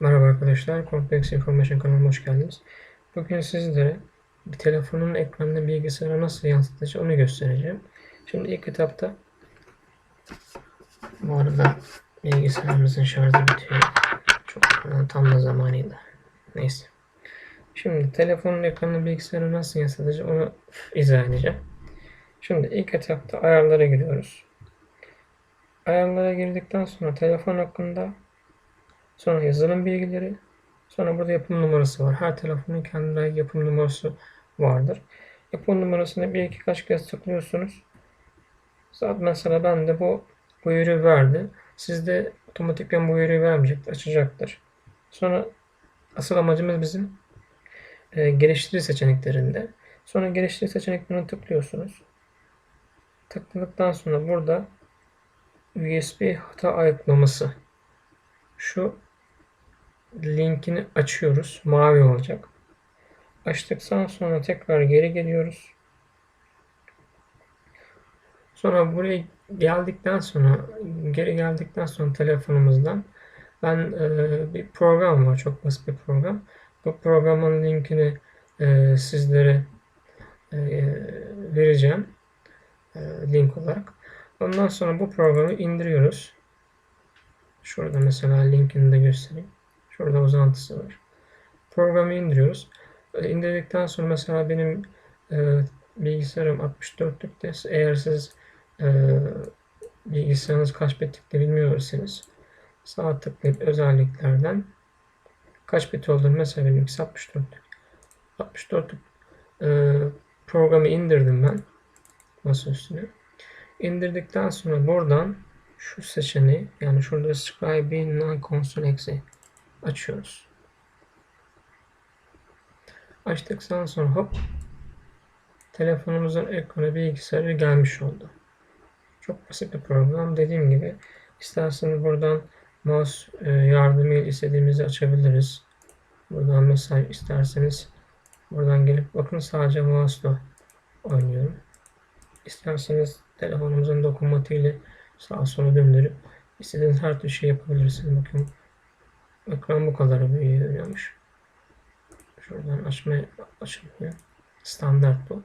Merhaba arkadaşlar, Complex Information kanalıma hoş geldiniz. Bugün sizlere bir telefonun ekranını bilgisayara nasıl yansıtacağım onu göstereceğim. Şimdi ilk etapta bu arada bilgisayarımızın şarjı bitiyor. Çok tam da zamanıydı. Neyse. Şimdi telefonun ekranını bilgisayara nasıl yansıtacağım onu izah edeceğim. Şimdi ilk etapta ayarlara giriyoruz. Ayarlara girdikten sonra telefon hakkında Sonra yazılım bilgileri. Sonra burada yapım numarası var. Her telefonun kendine yapım numarası vardır. Yapım numarasını bir iki kaç kez tıklıyorsunuz. Mesela ben de bu uyarı verdi. Sizde otomatikten bu uyarıyı vermeyecektir. Açacaktır. Sonra asıl amacımız bizim e, geliştiri seçeneklerinde. Sonra geliştiri seçeneklerine tıklıyorsunuz. Tıkladıktan sonra burada USB hata ayıklaması şu linkini açıyoruz. Mavi olacak. Açtıktan sonra tekrar geri geliyoruz. Sonra buraya geldikten sonra geri geldikten sonra telefonumuzdan ben e, bir program var. Çok basit bir program. Bu programın linkini e, sizlere e, vereceğim. E, link olarak. Ondan sonra bu programı indiriyoruz. Şurada mesela linkini de göstereyim. Şurada uzantısı var. Programı indiriyoruz. E, indirdikten sonra mesela benim e, bilgisayarım 64'lükte. Eğer siz e, bilgisayarınız kaç bitlikte bilmiyorsanız sağ tıklayıp özelliklerden kaç bit olduğunu mesela benim 64'lük. 64'lük e, programı indirdim ben masa üstüne. İndirdikten sonra buradan şu seçeneği yani şurada Scribe in non-console exe açıyoruz. Açtıktan sonra hop telefonumuzun ekranı bilgisayarı gelmiş oldu. Çok basit bir program. Dediğim gibi isterseniz buradan mouse e, yardımıyla istediğimizi açabiliriz. Buradan mesela isterseniz buradan gelip bakın sadece mouse'la oynuyorum. İsterseniz telefonumuzun dokunmatiğiyle sağa sola döndürüp istediğiniz her türlü şey yapabilirsiniz. Bakın ekran bu kadar büyüyormuş. Şuradan açmaya açılmıyor. Standart bu.